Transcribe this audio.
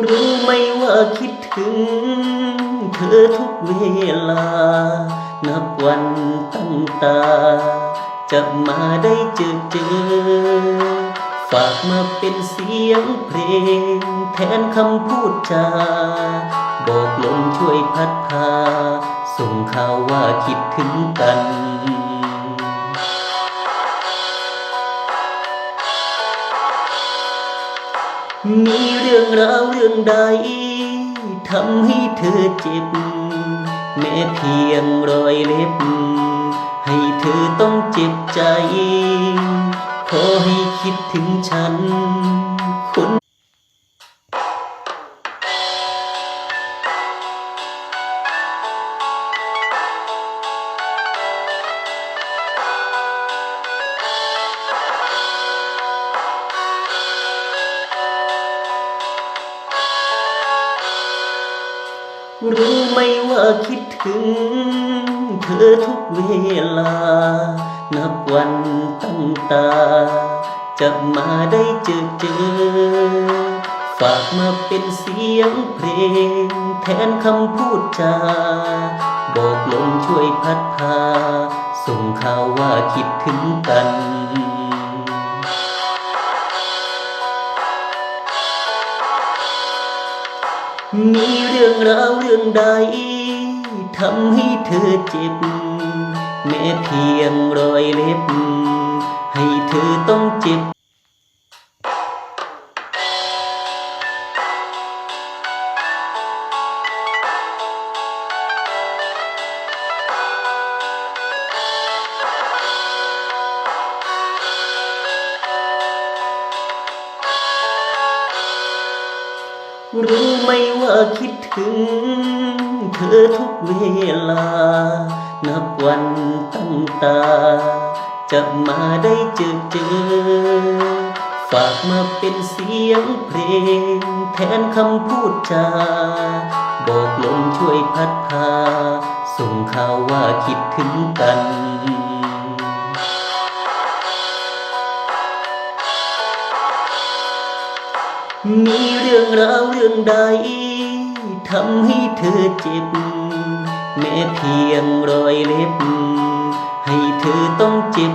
รู้ไหมว่าคิดถึง เธอทุกเวลา นับวันตั้งตา จะมาได้เจอเจอ ฝากมาเป็นเสียงเพลง แทนคำพูดจา บอกลมช่วยพัดพา ส่งข่าวว่าคิดถึงกัน มีเรื่องราวเรื่องใดทำให้เธอเจ็บ แม้เพียงรอยเล็บ ให้เธอต้องเจ็บใจ ขอให้คิดถึงฉันคน รู้ไหมว่าคิดถึง เธอทุกเวลา นับวันตั้งตา จะมาได้เจอเจอ ฝากมาเป็นเสียงเพลง แทนคำพูดจา บอกลมช่วยพัดพา ส่งข่าวว่าคิดถึงกัน มีเรื่องราวเรื่องใดทำให้เธอเจ็บ แม้เพียงรอยเล็บ ให้เธอต้องเจ็บ รู้ไหมว่าคิดถึง เธอทุกเวลา นับวันตั้งตา จะมาได้เจอเจอ ฝากมาเป็นเสียงเพลง แทนคำพูดจา บอกลมช่วยพัดพา ส่งข่าวว่าคิดถึงกัน มีเรื่องราวเรื่องใดทำให้เธอเจ็บ แม้เพียงรอยเล็บ ให้เธอต้องเจ็บ